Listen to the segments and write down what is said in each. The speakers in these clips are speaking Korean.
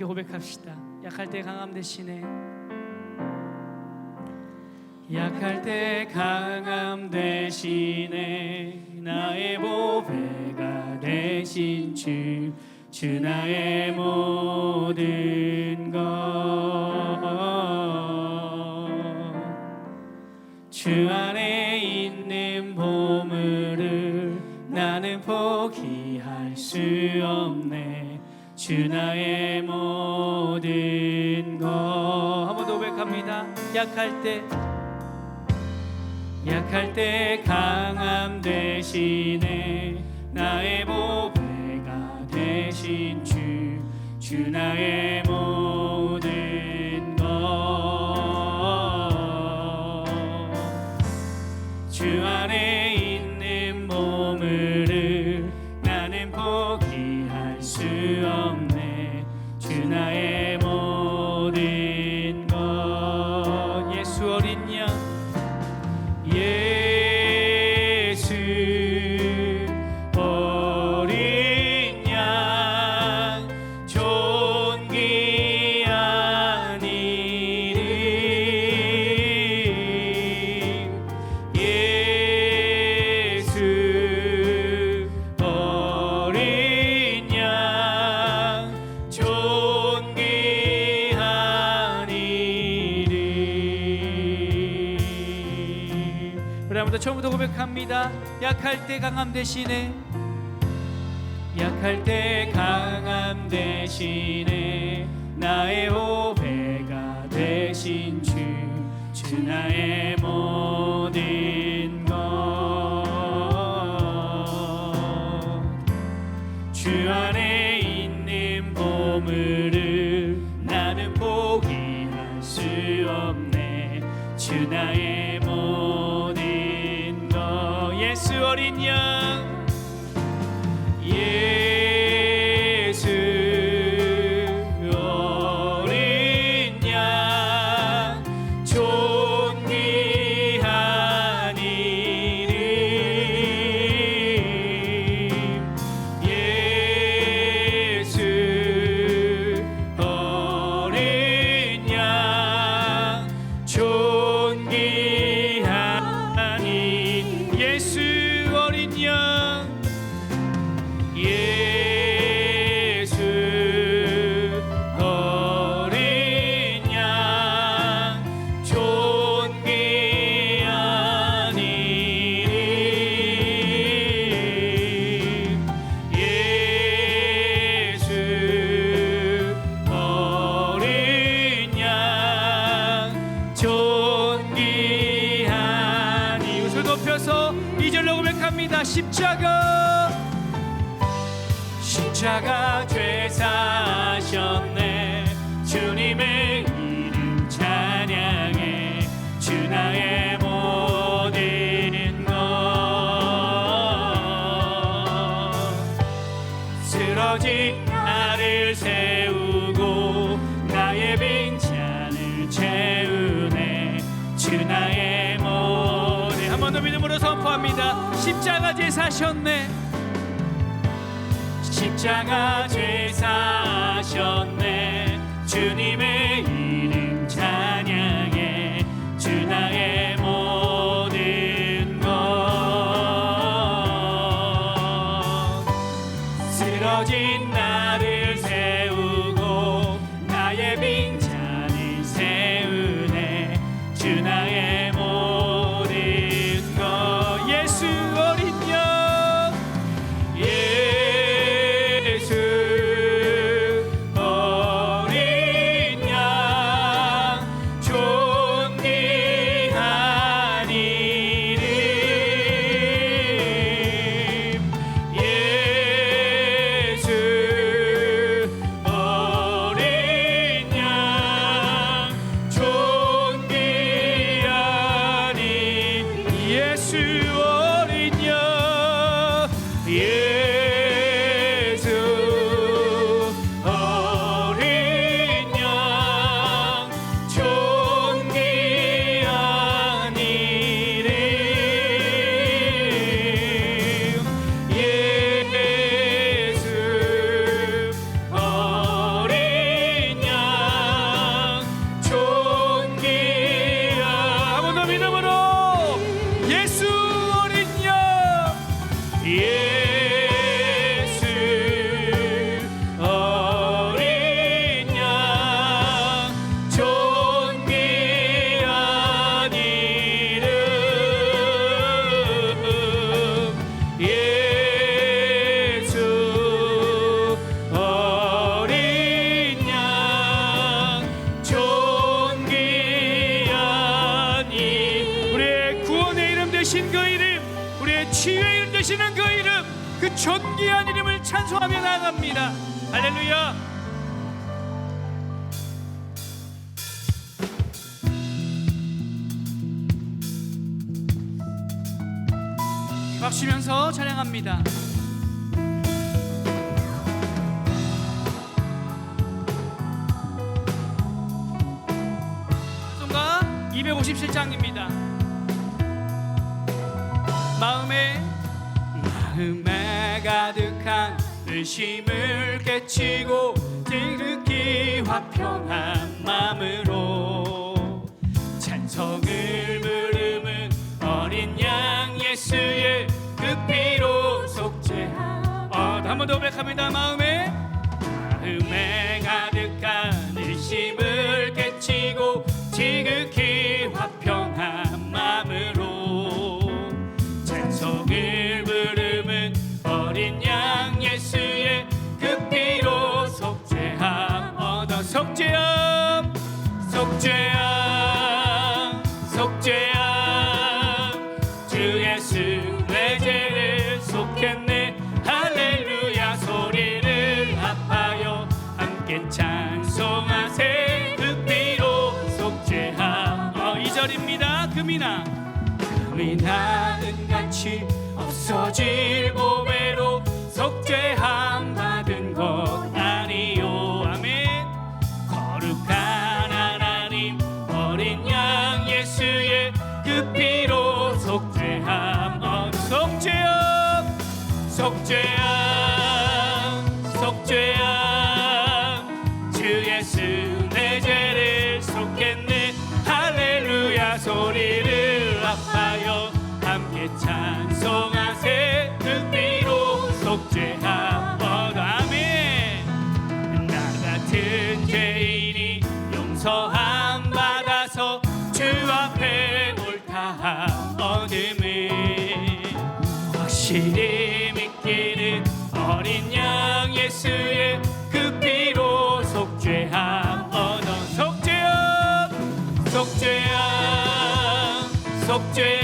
함께 고백합시다. 약할 때 강함 대신에 약할 때 강함 대신에 나의 보배가 되신 주, 주 나의 모든 것주 안에 있는 보물을 나는 포기할 수 없네. 주 나의 모든 것. 한번더 고백합니다. 약할 때 약할 때 강함 대신에 나의 보 주 나의 처음부터 고백합니다. 약할 때 강함 대신에. 약할 때 강함 대신에 나의 호배가 되신 주, 주 나의 모든 것 주 안에 것 예수 쓰러진 나를 세우고 나의 빈잔을 채우네 주 나의 모든 한번 더 믿음으로 선포합니다. 십자가 제사셨네. 십자가 죄사하셨네. 주님의 Trên 是 박 쉬면서 찬양합니다. 찬송가 257장입니다. 마음에 마음에 가득한 의심을 깨치고 지극히 화평한 마음으로 찬성을 부르는 어린 양 예수의 속죄함 나 금이나는 같이 없어질 보배로 속죄함 속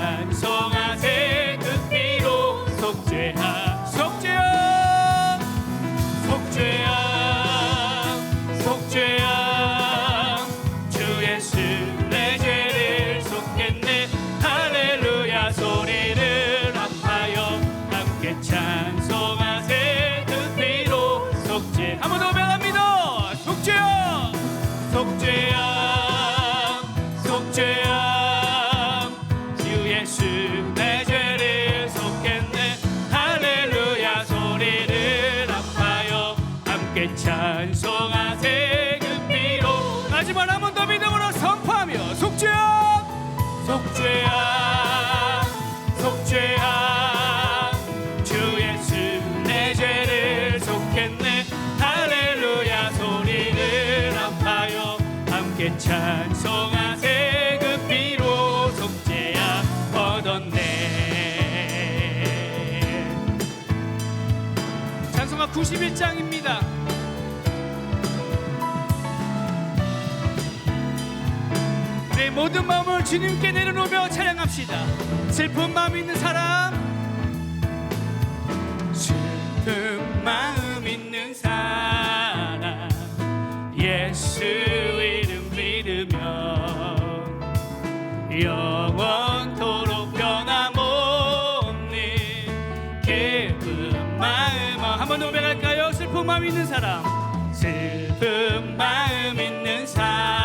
찬송하세 그 피로 속죄함 함께 찬송하세 그 피로. 마지막 한 번 더 믿음으로 선포하며 속죄함! 속죄함! 속죄함! 주 예수 내 죄를 속했네. 할렐루야 소리를 합하여 함께 찬송하세 그 피로 속죄함! 얻었네. 찬송가 91장입니다 내 모든 마음을 주님께 내려놓으며 찬양합시다. 슬픈 마음 있는 사람. 슬픈 마음 있는 사람. 예수 이름 믿으면 영원토록 변함없는 기쁜 마음. 한번 노래할까요? 슬픈 마음 있는 사람. 슬픈 마음 있는 사람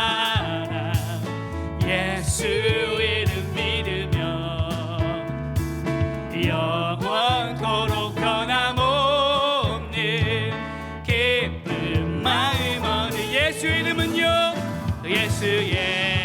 yeah.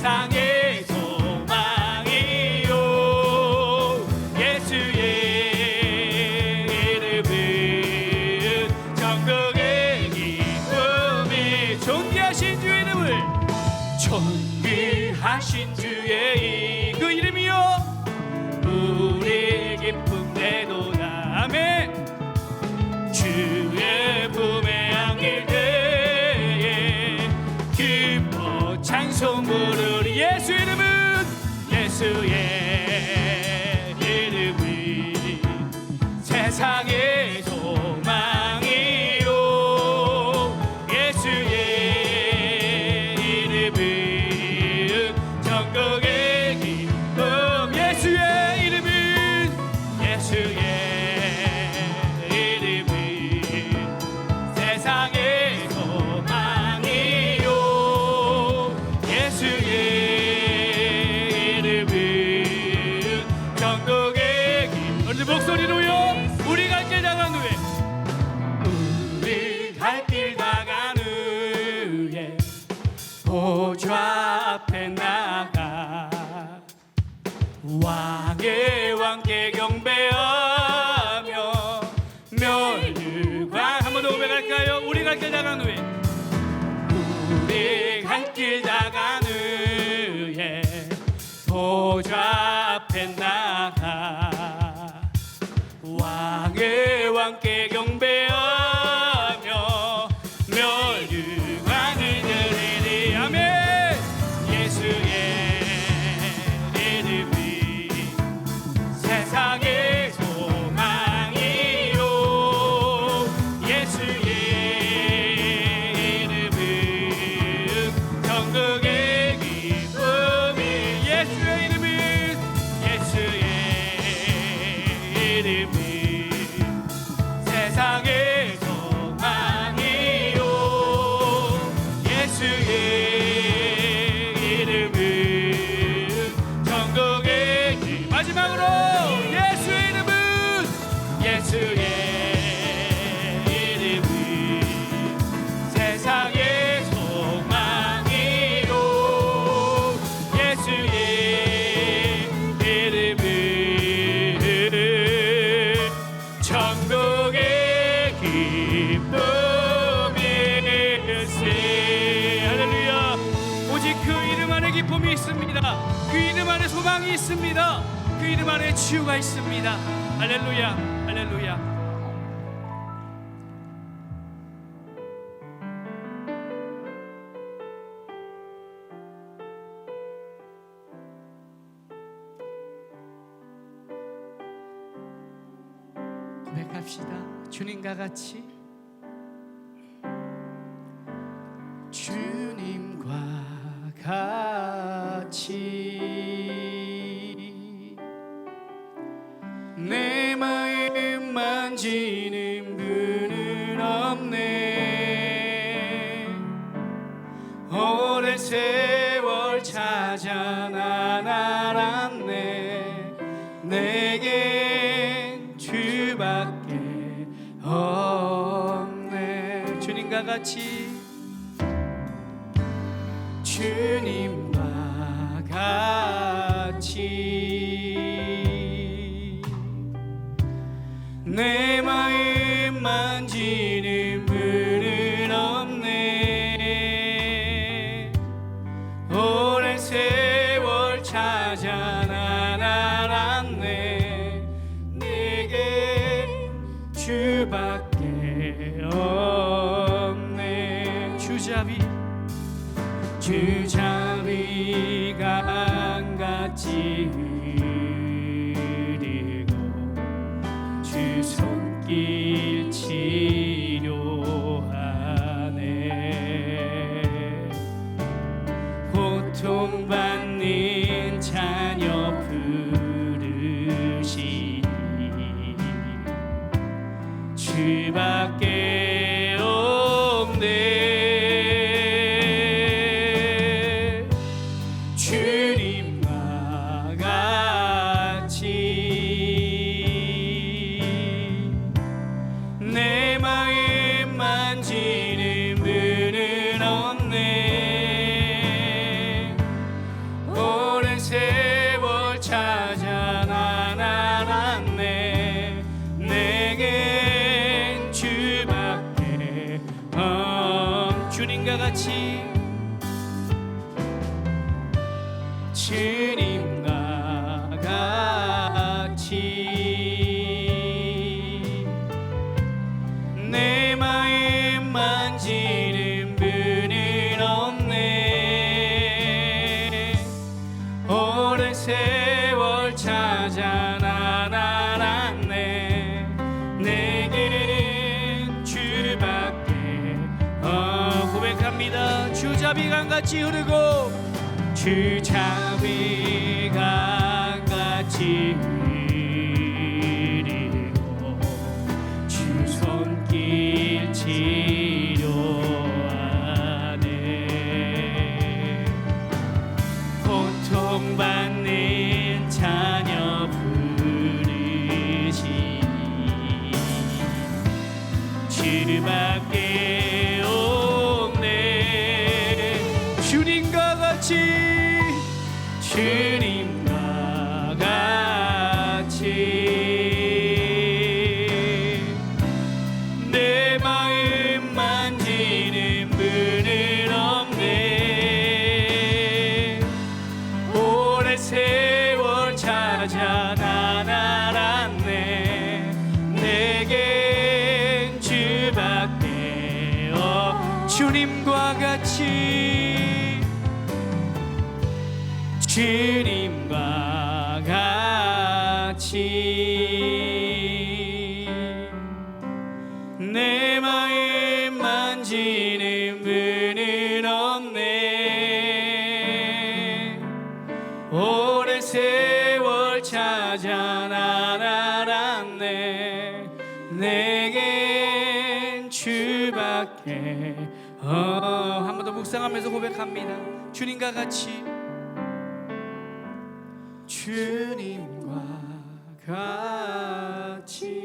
세상의 소망이요. 예수의 이름은 천국의 기쁨이 존귀하신 주의 이름을 존귀하신 주의 그 이름이요. 우리 기쁨 내도다 아멘 주의 품에 안길 때에 기뻐 찬송을 to you. 경동의 기 어른들 목소리로 이름 안에 치유가 있습니다. 할렐루야, 할렐루야. 고백합시다. 주님과 같이 잘 알았네. 내게 주밖에 없네. 주님과 같이 수밖에 없네. 주자비 주자비 choose. 같이 흐르고 주 자. 주님과 같이 주 묵상하면서 고백합니다. 주님과 같이. 주님과 같이.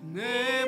내